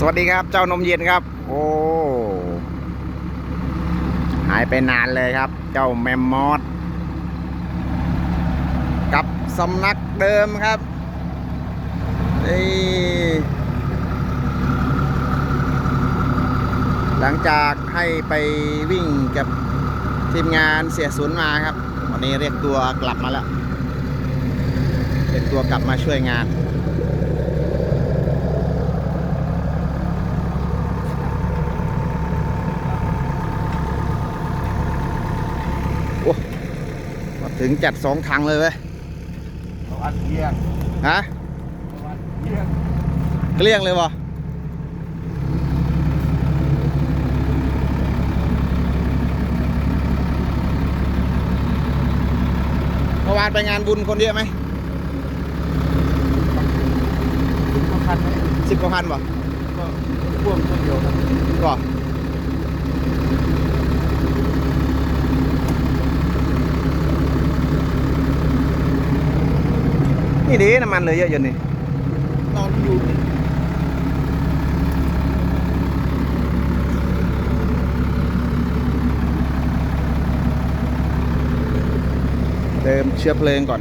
สวัสดีครับ เจ้านมเย็นครับ โอ้หายไปนานเลยครับ เจ้าแมมมอสกับสำนักเดิมครับนี่หลังจากให้ไปวิ่งกับทีมงานเสียศูนย์มาครับ วันนี้เรียกตัวกลับมาแล้วเรียกตัวกลับมาช่วยงาน โอ้มาถึ งจัดสองถังเลยเว้ยเราอัดเยี่ยงฮะเราอัดเยี่ยงเกลี้ยงเลยวะเมื่อวานไปงานบุญคนเยอะไหมถึงสำคัญไหมสิบกว่าพันบ่ก็พ่วงคนเดียวครับก็ นี่ดีน้ำมันเหลยเยอะอยู่นี่นอนอยู่เติมเชื้อเพลิงก่อน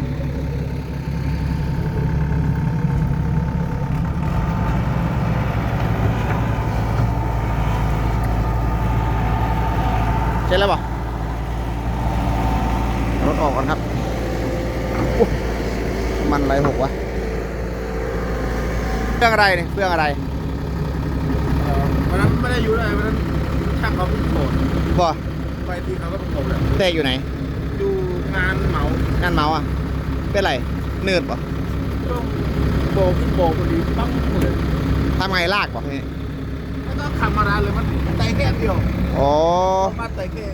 เสร็จแล้วป่ะรถออกก่อนครับอุ๊ยมันอะไรหกวะ เครื่องอะไรเนี่ยเครื่องอะไรเอ่อวันนั้นไม่ได้อยู่เลยวันนั้นช่างเขาเพิ่งโผล่บ่ไปที่เขาก็เพิ่งโผล่เลยเตะอยู่ไหนอยู่งานเหมางานเมาส์อะ เป็นไรเนืดป่ะช่วงโบกขึ้นโบกพอดีปั้งเลยทำไงลากป่ะนี่แล้วก็ขับมาร้านเลยมันไต่แค่เดียวอ๋อมาไต่แค่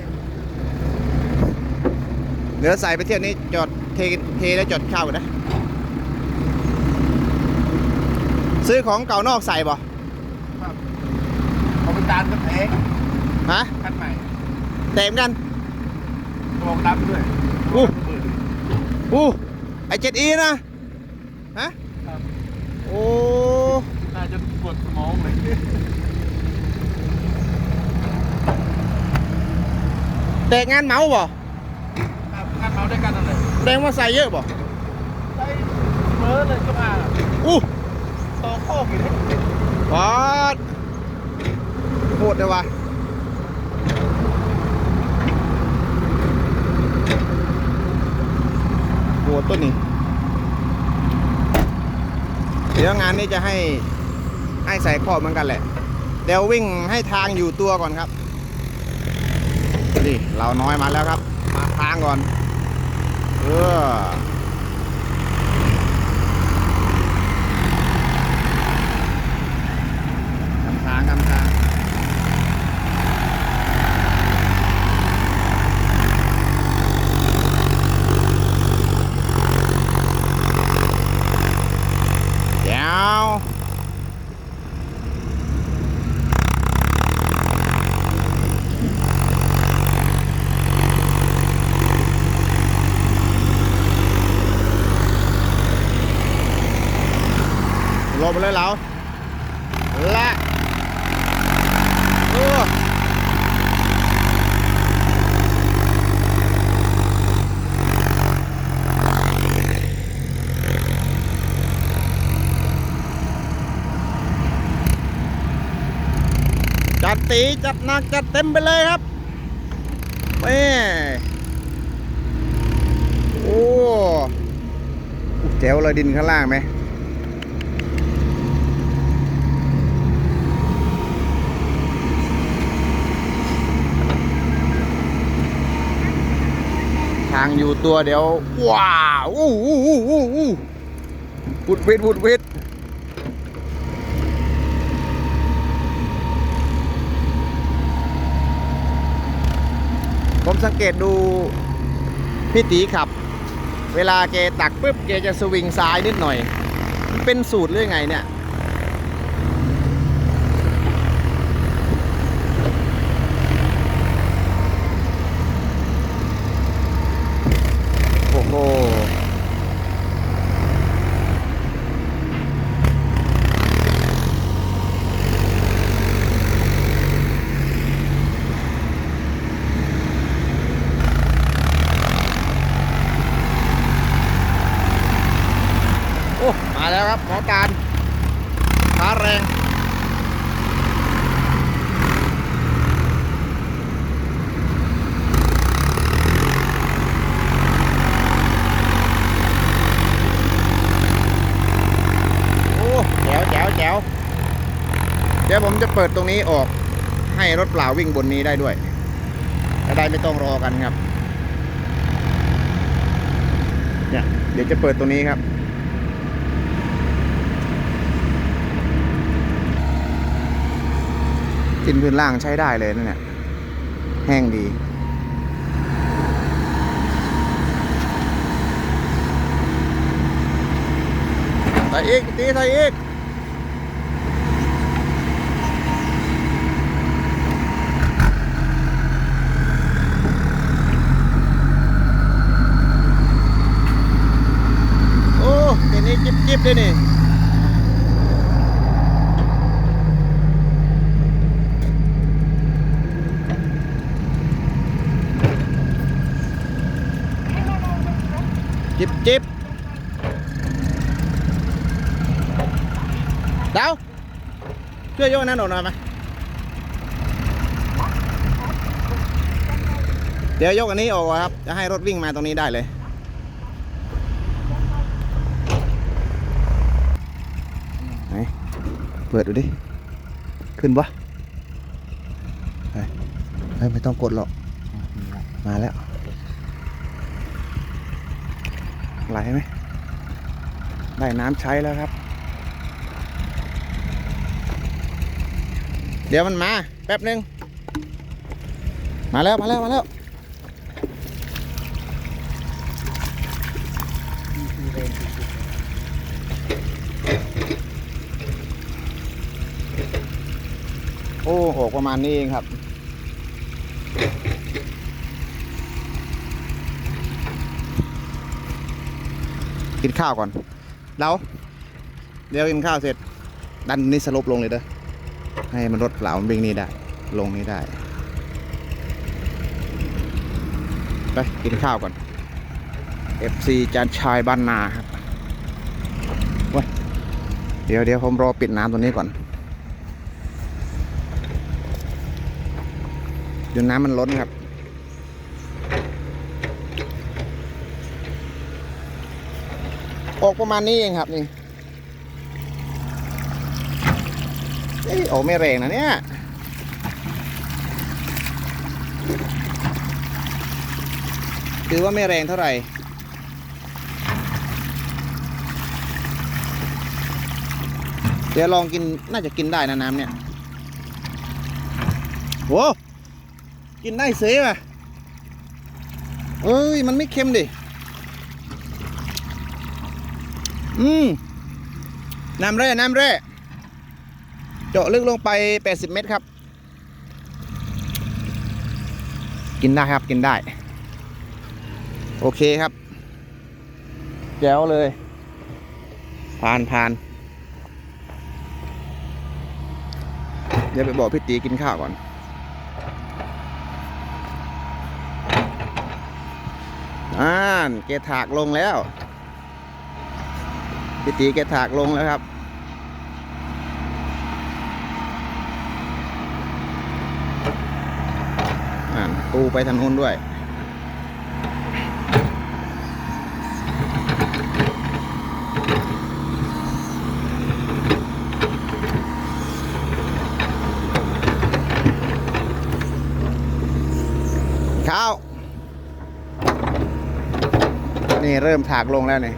เดี๋ยวใส่ไปเที่ยวนี้จอดเทเทแล้วจอดข้าวกันนะ ซื้อของเก่านอกใส่ป่ะครับเอาไปตานกันแท้ฮะคันใหม่เต็มกันบอกรับด้วยอู้เปิดอู้ไอเจ็ดอีนะฮะครับโอ้น่าจะปวดสมองเลยแตกงานเมาบ่ครับงานเมาด้วยกันนั่นแหละแดงว่าใส่เยอะบ่ใช้เบอร์เลยก็มาอู้ ต่อข้อกี่เท่ปอดโหดเลยวะโหดต้นนี้เดี๋ยวงานนี้จะให้ให้ใส่ขอบเหมือนกันแหละ เดี๋ยววิ่งให้ทางอยู่ตัวก่อนครับ นี่เราน้อยมาแล้วครับ มาทางก่อน เออางกำทางเดี๋ยวลงไปเลยเราและโอ้ จัดหนักจัดเต็มไปเลยครับแม่โอ้แจ๋วเลยดินข้างล่างไหมทางอยู่ตัวเดี๋ยว ว้าวอู้อู้อู้อู้อู้วุดวิดวุดวิด ผมสังเกตดูพี่ตีขับ เวลาแกตักปุ๊บแกจะสวิงซ้ายนิดหน่อย เป็นสูตรหรือไงเนี่ย โอ้โห มาแล้วครับ หมอการขาแรงโอ้แจ๋วแจ๋วแจ๋วเดี๋ยวผมจะเปิดตรงนี้ออกให้รถเปล่าวิ่งบนนี้ได้ด้วยจะได้ไม่ต้องรอกันครับ เนี่ย เดี๋ยวจะเปิดตรงนี้ครับ สินพื้นล่างใช้ได้เลยนั่นเนี่ยแห้งดี ใส่อีกตีใส่อีก โอ้เดี๋ยวนี้จิบจิบด้วยนี่ จิบจิบดาวช่วยยกอันนั้นออกหน่อยไหมเดี๋ยวยกอันนี้ออกครับ จะให้รถวิ่งมาตรงนี้ได้เลยไหนเปิดดูดิ ขึ้นปะไม่ต้องกดหรอก มาแล้ว ไหลไหมได้น้ำใช้แล้วครับ เดี๋ยวมันมา แป๊บหนึ่งมาแล้วมาแล้วมาแล้วโอ้ออกประมาณนี้เองครับ กินข้าวก่อนเราเดี๋ยวกินข้าวเสร็จ ดันนี่สลบลงเลยเด้อให้มันรถเปล่ามันวิ่งนี่ได้ ลงนี่ได้ ไปกินข้าวก่อน FC จานชายบ้านนาครับเว้ยเดี๋ยวเดี๋ยวผมรอปิดน้ำตัวนี้ก่อนเดี๋ยวน้ำมันล้นครับ ออกประมาณนี้เองครับนี่เอ้ยออกไม่แรงนะเนี่ยถือว่าไม่แรงเท่าไหร่เดี๋ยวลองกินน่าจะกินได้นะน้ำเนี่ยโว้กินได้เสียป่ะเอ้ย มันไม่เค็มดิ อืมน้ำแร่น้ำแร่เจาะลึกลงไป 80 เมตรครับ กินได้ครับกินได้ โอเคครับ แจ๋วเลย ผ่านผ่านเดี๋ยวไปบอกพี่ตีกินข้าวก่อน อ่านเกถากลงแล้ว พี่ตีแกถากลงแล้วครับอ่านปูไปทางนู้นด้วย ข้าว นี่เริ่มถากลงแล้วนี่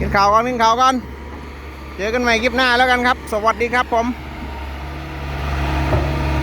กินข้าวก่อนกินข้าวก่อน เจอกันใหม่คลิปหน้าแล้วกันครับ สวัสดีครับผม